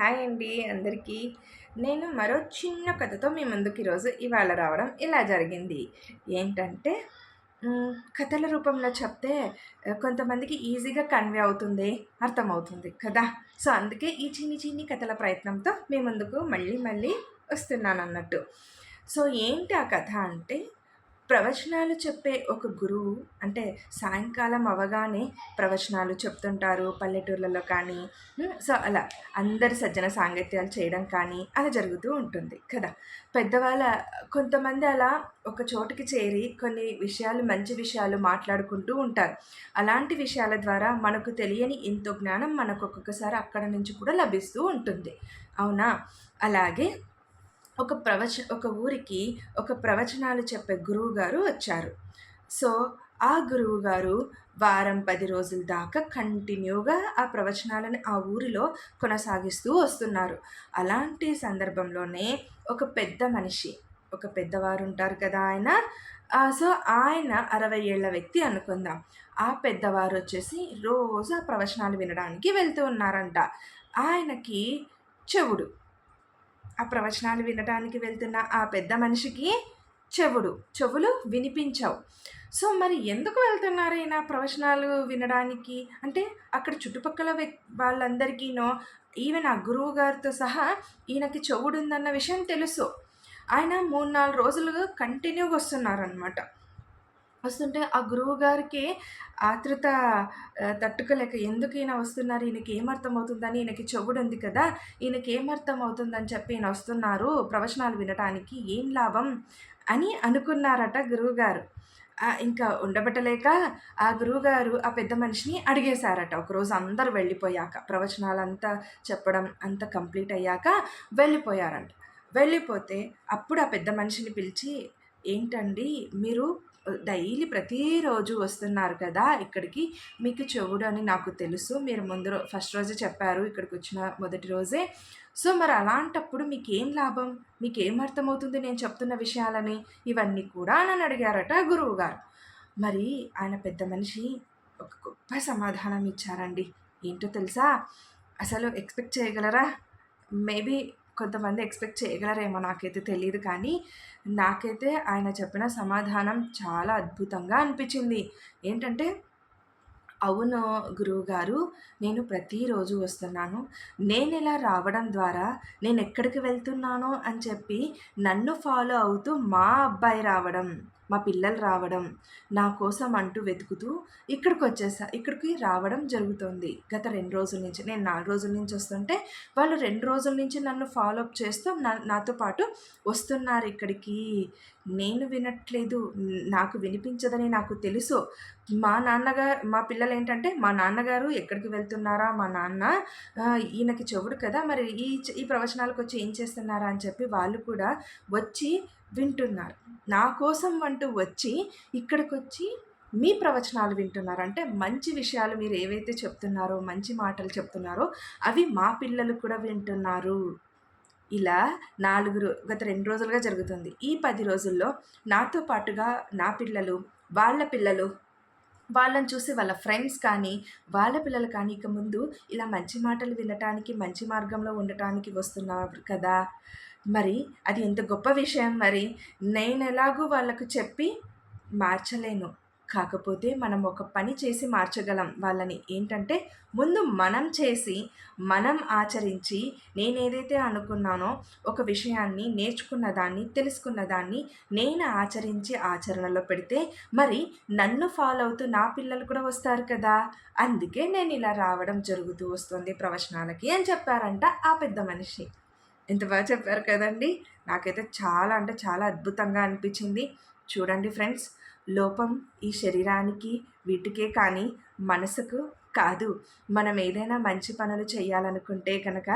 Hi అండి అందరికీ. నేను మరో చిన్న కథతో మీ ముందుకు ఈరోజు ఇవాళ రావడం ఇలా జరిగింది. ఏంటంటే కథల రూపంలో చెప్తే కొంతమందికి ఈజీగా కన్వే అవుతుంది అర్థమవుతుంది కదా. సో అందుకే ఈ చిన్ని చిన్ని కథల ప్రయత్నంతో మీ ముందుకు మళ్ళీ మళ్ళీ వస్తున్నాను అన్నట్టు సో ఏంటి ఆ కథ అంటే ప్రవచనాలు చెప్పే ఒక గురువు అంటే సాయంకాలం అవగానే ప్రవచనాలు చెప్తుంటారు పల్లెటూర్లలో కానీ సో అలా అందరి సజ్జన సాంగత్యాలు చేయడం కానీ అలా జరుగుతూ ఉంటుంది కదా. పెద్దవాళ్ళ కొంతమంది అలా ఒక చోటుకి చేరి కొన్ని విషయాలు మంచి విషయాలు మాట్లాడుకుంటూ ఉంటారు. అలాంటి విషయాల ద్వారా మనకు తెలియని ఎంతో జ్ఞానం మనకు ఒక్కొక్కసారి అక్కడ నుంచి కూడా లభిస్తూ ఉంటుంది. అవునా? అలాగే ఒక ప్రవచ ఒక ఊరికి ఒక ప్రవచనాలు చెప్పే గురువు గారు వచ్చారు. సో ఆ గురువు గారు వారం పది రోజుల దాకా కంటిన్యూగా ఆ ప్రవచనాలను ఆ ఊరిలో కొనసాగిస్తూ వస్తున్నారు. అలాంటి సందర్భంలోనే ఒక పెద్ద మనిషి ఒక పెద్దవారు ఉంటారు కదా ఆయన. సో ఆయన అరవై ఏళ్ళ వ్యక్తి అనుకుందాం. ఆ పెద్దవారు వచ్చేసి రోజు ఆ ప్రవచనాలు వినడానికి వెళ్తూ ఉన్నారంట. ఆయనకి చెవుడు ఆ ప్రవచనాలు వినడానికి వెళ్తున్న ఆ పెద్ద మనిషికి చెవుడు చెవులు వినిపించవు. సో మరి ఎందుకు వెళ్తున్నారు ఈయన ప్రవచనాలు వినడానికి? అంటే అక్కడ చుట్టుపక్కల వాళ్ళందరికీనో ఈవెన్ ఆ గురువు గారితో సహా ఈయనకి చెవుడు ఉందన్న విషయం తెలుసు. ఆయన మూడు నాలుగు రోజులుగా కంటిన్యూగా వస్తున్నారనమాట వస్తుంటే ఆ గురువు గారికి ఆతృత తట్టుకోలేక ఎందుకు ఈయన వస్తున్నారు? ఈయనకి ఏమర్థం అవుతుందని ఈయనకి చెవుడు ఉంది కదా ఈయనకి ఏమర్థం అవుతుందని చెప్పి ఈయన వస్తున్నారు ప్రవచనాలు వినటానికి ఏం లాభం అని అనుకున్నారట గురువుగారు ఇంకా ఉండబట్టలేక ఆ గురువుగారు ఆ పెద్ద మనిషిని అడిగేశారట. ఒకరోజు అందరు వెళ్ళిపోయాక ప్రవచనాలంతా చెప్పడం అంతా కంప్లీట్ అయ్యాక వెళ్ళిపోయారంట. వెళ్ళిపోతే అప్పుడు ఆ పెద్ద మనిషిని పిలిచి ఏంటండి మీరు డైలీ ప్రతిరోజు వస్తున్నారు కదా ఇక్కడికి. మీకు చెవుడు అని నాకు తెలుసు. మీరు ముందు ఫస్ట్ రోజే చెప్పారు ఇక్కడికి వచ్చిన మొదటి రోజే. సో మరి అలాంటప్పుడు మీకేం లాభం? మీకు ఏం అర్థమవుతుంది నేను చెప్తున్న విషయాలని? ఇవన్నీ కూడా నన్ను అడిగారట గురువు గారు. మరి ఆయన పెద్ద మనిషి ఒక గొప్ప సమాధానం ఇచ్చారండి. ఏంటో తెలుసా? అసలు ఎక్స్పెక్ట్ చేయగలరా? మేబీ కొంతమంది ఎక్స్పెక్ట్ చేయగలరేమో నాకైతే తెలియదు కానీ నాకైతే ఆయన చెప్పిన సమాధానం చాలా అద్భుతంగా అనిపించింది. ఏంటంటే అవును గురువుగారు నేను ప్రతిరోజు వస్తున్నాను. నేను ఇలా రావడం ద్వారా నేను ఎక్కడికి వెళ్తున్నానో అని చెప్పి నన్ను ఫాలో అవుతూ మా అబ్బాయి రావడం. మా పిల్లలు రావడం నా కోసం అంటూ వెతుకుతూ ఇక్కడికి వచ్చేసా ఇక్కడికి రావడం జరుగుతుంది. గత రెండు రోజుల నుంచి నేను నాలుగు రోజుల నుంచి వస్తుంటే వాళ్ళు రెండు రోజుల నుంచి నన్ను ఫాలో అప్ చేస్తూ నా నాతో పాటు వస్తున్నారు ఇక్కడికి. నేను వినట్లేదు నాకు వినిపించదని నాకు తెలుసు. మా నాన్నగారు మా పిల్లలు ఏంటంటే మా నాన్నగారు ఎక్కడికి వెళ్తున్నారా మా నాన్న ఈయనకి చెవుడు కదా మరి ఈ ఈ ప్రవచనాలకు వచ్చి ఏం చేస్తున్నారా అని చెప్పి వాళ్ళు కూడా వచ్చి వింటున్నారు. నా కోసం అంటూ వచ్చి ఇక్కడికి వచ్చి మీ ప్రవచనాలు వింటున్నారు. అంటే మంచి విషయాలు మీరు ఏవైతే చెప్తున్నారో మంచి మాటలు చెప్తున్నారో అవి మా పిల్లలు కూడా వింటున్నారు. ఇలా నాలుగు గత రెండు రోజులుగా జరుగుతుంది. ఈ పది రోజుల్లో నాతో పాటుగా నా పిల్లలు వాళ్ళ పిల్లలు వాళ్ళని చూసి వాళ్ళ ఫ్రెండ్స్ కానీ వాళ్ళ పిల్లలు కానీ ఇక ముందు ఇలా మంచి మాటలు వినటానికి మంచి మార్గంలో ఉండటానికి వస్తున్నారు కదా. మరి అది ఎంత గొప్ప విషయం మరి నేను ఎలాగూ వాళ్ళకు చెప్పి మార్చలేను. కాకపోతే మనం ఒక పని చేసి మార్చగలం. వాళ్ళని ఏంటంటే ముందు మనం చేసి మనం ఆచరించి నేను ఏదైతే అనుకున్నానో ఒక విషయాన్ని నేర్చుకున్న దాన్ని తెలుసుకున్న దాన్ని నేను ఆచరించి ఆచరణలో పెడితే మరి నన్ను ఫాలో అవుతూ నా పిల్లలు కూడా వస్తారు కదా? అందుకే నేను ఇలా రావడం జరుగుతూ వస్తుంది ప్రవచనాలకి అని చెప్పారంట ఆ పెద్ద మనిషి. ఎంత బాగా చెప్పారు కదండి. నాకైతే చాలా అంటే చాలా అద్భుతంగా అనిపించింది. చూడండి ఫ్రెండ్స్ లోపం ఈ శరీరానికి వీటికే కానీ మనసుకు కాదు. మనం ఏదైనా మంచి పనులు చేయాలనుకుంటే కనుక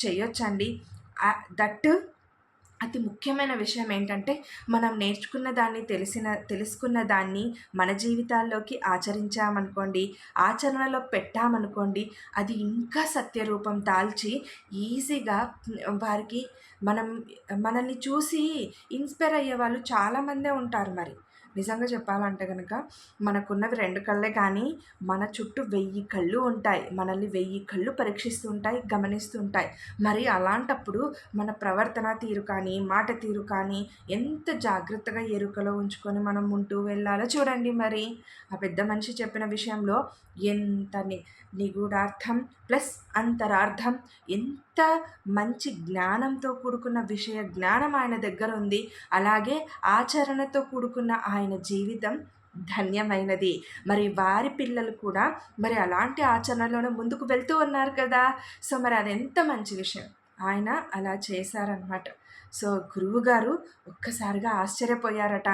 చేయొచ్చండి. దట్ అతి ముఖ్యమైన విషయం ఏంటంటే మనం నేర్చుకున్న దాన్ని తెలిసిన తెలుసుకున్న దాన్ని మన జీవితాల్లోకి ఆచరించామనుకోండి ఆచరణలో పెట్టామనుకోండి అది ఇంకా సత్యరూపం దాల్చి ఈజీగా వారికి మనం మనల్ని చూసి ఇన్స్పైర్ అయ్యే వాళ్ళు చాలామందే ఉంటారు మరి. నిజంగా చెప్పాలంటే కనుక మనకున్నవి రెండు కళ్ళే కానీ మన చుట్టూ వెయ్యి కళ్ళు ఉంటాయి. మనల్ని వెయ్యి కళ్ళు పరీక్షిస్తూ ఉంటాయి గమనిస్తూ ఉంటాయి మరి అలాంటప్పుడు మన ప్రవర్తన తీరు కానీ మాట తీరు కానీ ఎంత జాగ్రత్తగా ఎరుకలో ఉంచుకొని మనం ఉంటూ వెళ్ళాలో చూడండి మరి. ఆ పెద్ద మనిషి చెప్పిన విషయంలో ఎంత నిగూఢార్థం ప్లస్ అంతరార్థం ఎంత మంచి జ్ఞానంతో కూడుకున్న విషయ జ్ఞానం ఆయన దగ్గర ఉంది. అలాగే ఆచరణతో కూడుకున్న ఆయన ఆయన జీవితం ధన్యమైనది. మరి వారి పిల్లలు కూడా మరి అలాంటి ఆచరణలోనే ముందుకు వెళ్తూ ఉన్నారు కదా. సో మరి అది ఎంత మంచి విషయం. ఆయన అలా చేశారనమాట సో గురువుగారు ఒక్కసారిగా ఆశ్చర్యపోయారట.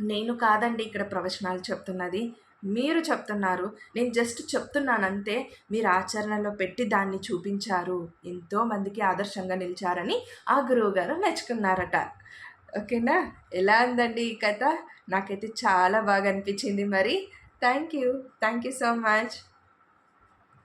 నేను కాదండి ఇక్కడ ప్రవచనాలు చెప్తున్నది. మీరు చెప్తున్నారు. నేను జస్ట్ చెప్తున్నానంతే మీరు ఆచరణలో పెట్టి దాన్ని చూపించారు. ఎంతోమందికి ఆదర్శంగా నిలిచారని ఆ గురువు గారు మెచ్చుకున్నారట. ఓకేనా? ఎలా ఉందండి ఈ కథ? నాకైతే చాలా బాగా అనిపించింది మరి. Thank you. Thank you so much.